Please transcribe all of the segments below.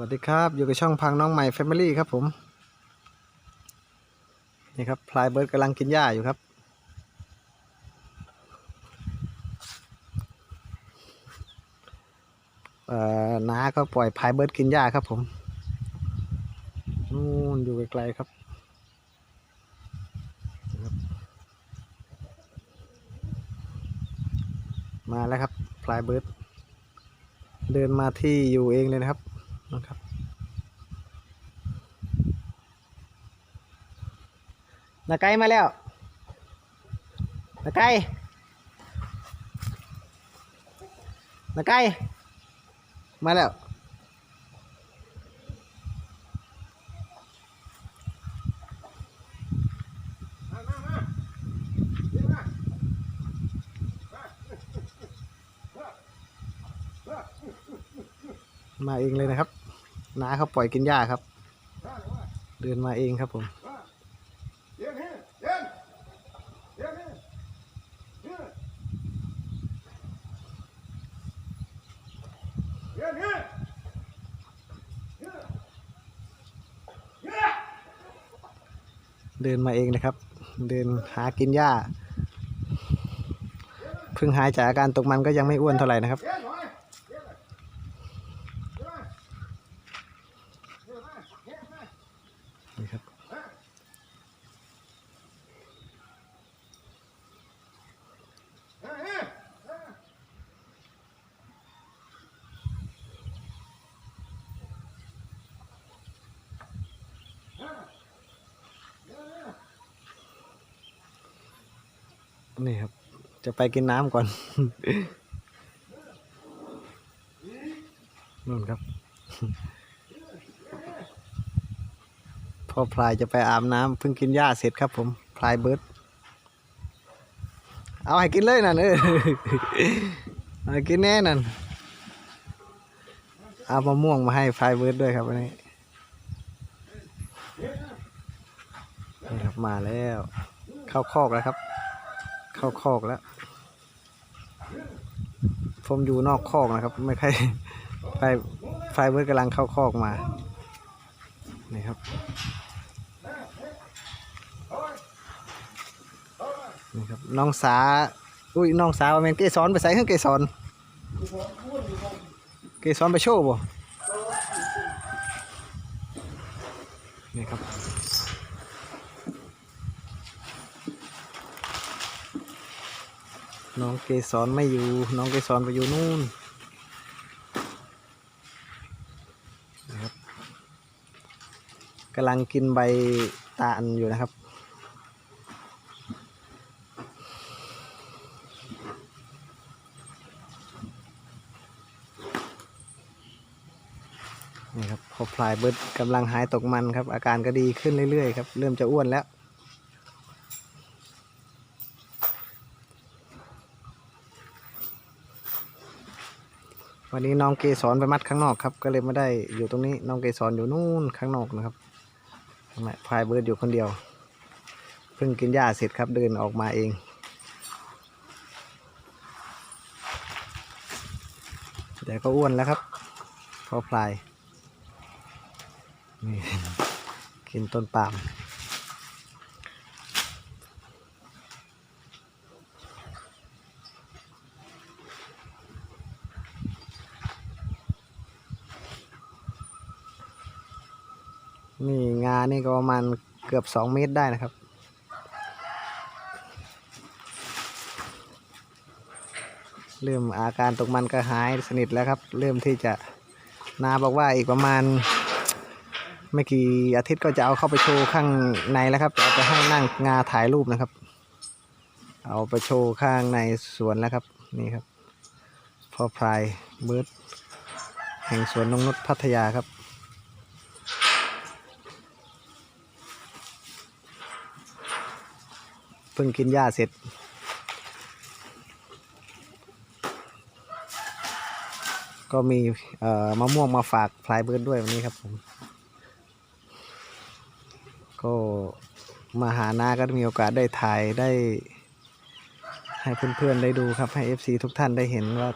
วัสดีครับ อยู่กับช่องพังน้องใหม่แฟมิลี่ครับผม นี่ครับพลายเบิร์ดกำลังกินหญ้าอยู่ครับ เอ่อน้าก็ปล่อยพลายเบิร์ดกินหญ้าครับผม นู่นอยู่ไกลๆครับนะครับมาแล้วครับพลายเบิร์ดเดินมาที่อยู่เองเลยนะครับ นะครับนาไกมาแล้วนาไกนาไกมาแล้วมาเองเลยนะครับ น้าเขาปล่อยกินหญ้าครับ เดินมาเองครับผมเดินมาเองนะครับ เดินหากินหญ้า เพิ่งหายจากอาการตกมันก็ยังไม่อ้วนเท่าไหร่นะครับ เดี๋ยวหน่อยเดี๋ยวเลยเดี๋ยวมาเดี๋ยวมาเดี๋ยวมา นี่ครับ เฮ้ยเฮ้ยเฮ้ย นี่ครับ จะไปกินน้ำก่อนนู่นครับ พ่อพลายจะไปอาบน้ำเพิ่งกินหญ้าเสร็จครับ ผมพลายเบิร์ดเอาให้กินเลยนั่นเออให้กินแน่นั่นเอามะม่วงมาให้พลายเบิร์ดด้วยครับวันนี้นี่ครับมาแล้ว เข้าคอกแล้วครับ เข้าคอกแล้ว ผมอยู่นอกคอกนะครับ ไม่ใครไฟไฟเบิร์กำลังเข้าคอกมา นี่ครับนี่ครับน้องสา อุ้ยน้องสาวว่าแมนเกสรไปใส่เครื่องเกสรเกสรไปโชว์บ่นี่ครับ น้องเกสรไม่อยู่ น้องเกสรไปอยู่นู่นนะครับกำลังกินใบตาลอยู่นะครับ นี่ครับพอพลายเบิร์ดกำลังหายตกมันครับ อาการก็ดีขึ้นเรื่อยๆครับ เริ่มจะอ้วนแล้ว วันนี้น้องเกสรไปมัดข้างนอกครับ ก็เลยไม่ได้อยู่ตรงนี้น้องเกสรอยู่นู่นข้างนอกนะครับทำไมพายเบิร์ดอยู่คนเดียว เพิ่งกินหญ้าเสร็จครับเดินออกมาเองแต่ก็อ้วนแล้วครับพอพลายนี่กินต้นปาล์ม นี่งานี่ก็ประมาณเกือบสองเมตรได้นะครับ เริ่มอาการตกมันก็หายสนิทแล้วครับ เริ่มที่จะนาบอกว่าอีกประมาณ ไม่กี่อาทิตย์ก็จะเอาเข้าไปโชว์ข้างในแล้วครับจะเอาไปให้นั่งงาถ่ายรูปนะครับ เอาไปโชว์ข้างในสวนแล้วครับนี่ครับพ่อพลายเบิร์ดแห่งสวนนงนุษพัทยาครับ เพิ่งกินหญ้าเสร็จ ก็มีมะม่วงมาฝากพลายเบิร์ดด้วยวันนี้ครับผมก็มาหานาก็มีโอกาสได้ถ่ายได้ ให้เพื่อนๆได้ดูครับให้ FC ทุกท่านได้เห็นว่า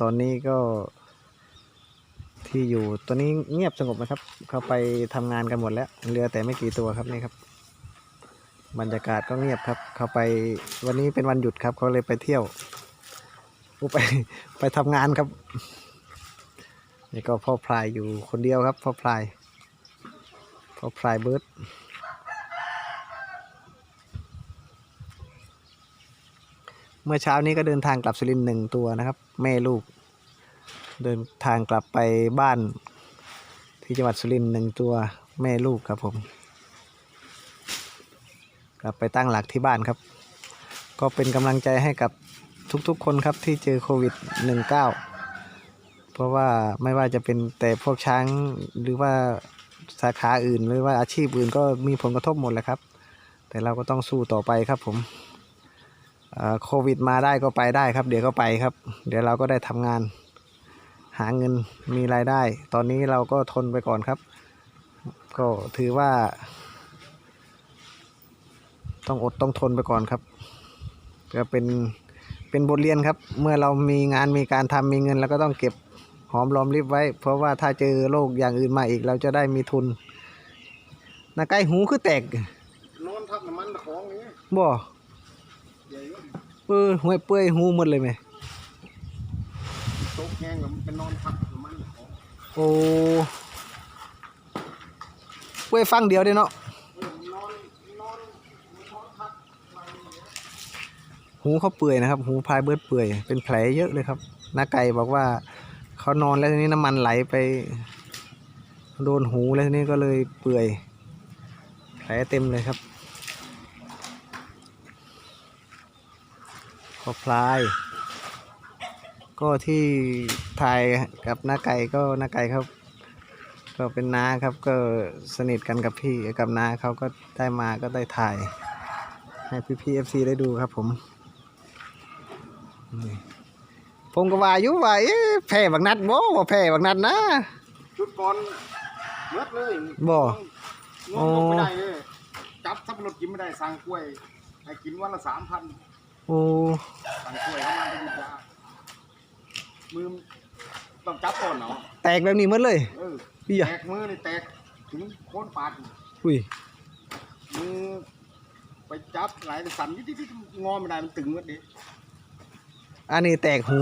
ตอนนี้ก็ที่อยู่ตัวนี้เงียบสงบนะครับ เขาไปทำงานกันหมดแล้วเหลือแต่ไม่กี่ตัวครับนี่ครับ บรรยากาศก็เงียบครับ เขาไปวันนี้เป็นวันหยุดครับ เขาเลยไปเที่ยวไปไปทำงานครับนี่ก็พ่อพลายอยู่คนเดียวครับพ่อพลายพ่อพลายเบิร์ดเมื่อเช้านี้ก็เดินทางกลับสุรินทร์หนึ่งตัวนะครับ แม่ลูก เดินทางกลับไปบ้านที่จังหวัดสุรินทร์หนึ่งตัวแม่ลูกครับผม กลับไปตั้งหลักที่บ้านครับ ก็เป็นกำลังใจให้กับทุกๆคนครับที่เจอโควิด -19 เพราะว่าไม่ว่าจะเป็นแต่พวกช้างหรือว่าสาขาอื่นหรือว่าอาชีพอื่นก็มีผลกระทบหมดแหละครับ แต่เราก็ต้องสู้ต่อไปครับผมโควิดมาได้ก็ไปได้ครับ เดี๋ยวก็ไปครับ เดี๋ยวเราก็ได้ทำงาน หาเงินมีรายได้ ตอนนี้เราก็ทนไปก่อนครับ ก็ถือว่า ต้องอดต้องทนไปก่อนครับก็เป็นเป็นบทเรียนครับ เมื่อเรามีงานมีการทำมีเงินเราก็ต้องเก็บหอมรอมริบไว้ เพราะว่าถ้าเจอโรคอย่างอื่นมาอีกเราจะได้มีทุนนาใกล้หูคือแตกนอนทับน้ำมันตะของนี่บ่ใหญ่ก็เออห่วยเปื่อยหูหมดเลยไหมตกแห้งกับเป็นนอนทับน้ำมันตะของโอ้เปื่อยฟังเดียวเด้เนาะ เออนอนนอนนอนทับไว้อย่างเงี้ย หูเขาเปื่อยนะครับ หูพายเบิดเปื่อยเป็นแผลเยอะเลยครับน้าไก่บอกว่าเขานอนแล้วทีนี้น้ำมันไหลไป โดนหูแล้วทีนี้ก็เลยเปื่อย แผลเต็มเลยครับขอพลาย ก็ที่ถ่ายกับน้าไก่ก็น้าไก่ครับ ก็เป็นน้าครับก็สนิทกันกับพี่กับน้าเขาก็ได้มาก็ได้ถ่ายให้พี่พีเอฟซีได้ดูครับผม ผมก็ว่าอยู่ว่าเอ๊ะแพ้บักนัดบ่ว่าแพ้บักนัดนะชุดก่อนเลือดเลยบ่งงลงไม่ได้เลยจับสับปะรดกินไม่ได้สั่งกล้วยให้กินวันละสามพันโอ้สั่งกล้วยเข้ามาเป็นยามือต้องจับก่อนเนาะแตกแบบนี้หมดเลยเออพี่แตอะกมือนี่แตกถึงโคนปาดอุ้ยมือไปจับหลายสั่นยิดๆงอไม่ได้มันตึงหมดดิ อันนี้แตกหู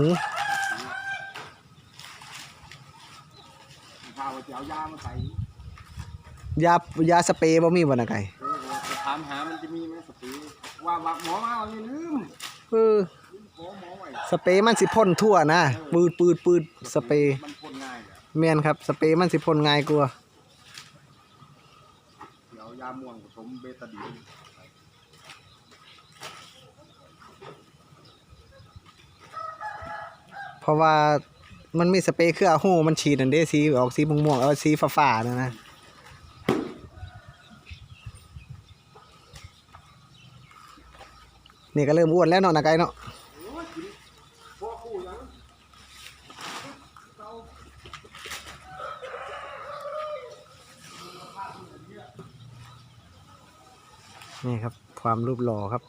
ข้าวจะเอายามาใส่ยายาสเปรย์บ่มีบ่นะไก่เออไปถามหามันจะมีไหมสติว่าว่าหมอมาเอาอย่าลืมเออลืมขอหมอไว้สเปรย์มันสิพ่นทั่วนะปืดปืดปืดสเปรย์มันพ่นง่ายเลยแม่นครับ สเปรย์มันสิพ่นง่ายกว่าเดี๋ยวยาม่วงผสมเบตาดีน เพ ราะว่ามันมีสเปรย์เครือหูมันฉีดอันเด้สีออกสีม่วงๆเอาสีฟ้าๆนะนะนี่ก็เริ่มอ้วนแล้วเนาะนะไกเนาะนี่ครับความรูปหล่อครับ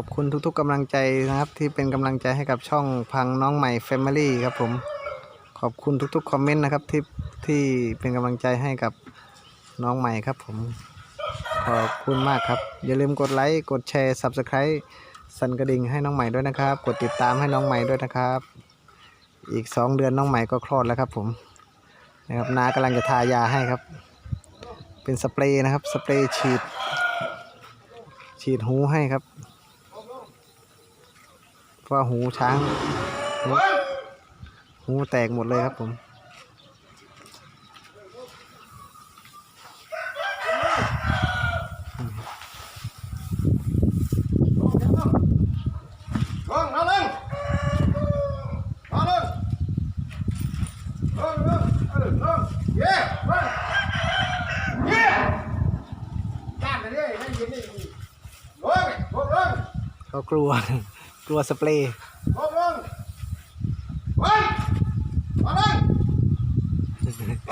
อบคุณทุกๆกำลังใจนะครับที่เป็นกำลังใจให้กับช่องพังน้องใหม่ Family ครับผมขอบคุณทุกๆคอมเมนต์นะครับที่ที่เป็นกำลังใจให้กับน้องใหม่ครับผมขอบคุณมากครับ อย่าลืมกดไลค์กดแชร์ Subscribe สั่นกระดิ่งให้น้องใหม่ด้วยนะครับ กดติดตามให้น้องใหม่ด้วยนะครับ อีกสองเดือนน้องใหม่ก็คลอดแล้วครับผมนะครับนากำลังจะทายาให้ครับ เป็นสเปรย์นะครับสเปรย์ฉีด ฉีดหูให้ครับ ว่าหูช้าง หูแตกหมดเลยครับผมลงเอาเลยเอาเลยลงลงเออลงเย้ลงเย้ด้านไปดิให้ยินนี่ลงลงลงเขากลัว กลัวสเปรย์ลงลงลงมาเลย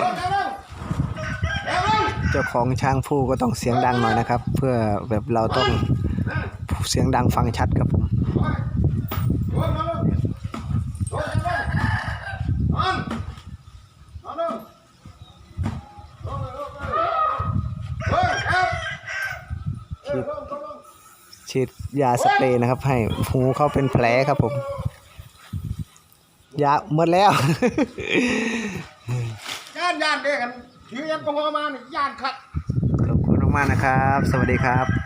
ลงแล้วลงจจ้าของช้างผู้ก็ต้องเสียงดังหน่อยนะครับ เพื่อแบบเราต้องเสียงดังฟังชัดครับผม โอ้ยมาเลยโอ้ยมาเลยอันมาเลยลงเลยลงเลยเฮ้ยครับเออลงลงลง ฉีดยาสเปรย์นะครับ ให้หูเขาเป็นแผลครับผมยาหมดแล้วย่านย่านเด็กกันถือแอลกอฮอล์มานี่ย่านคักขอบคุณมากๆนะครับ สวัสดีครับ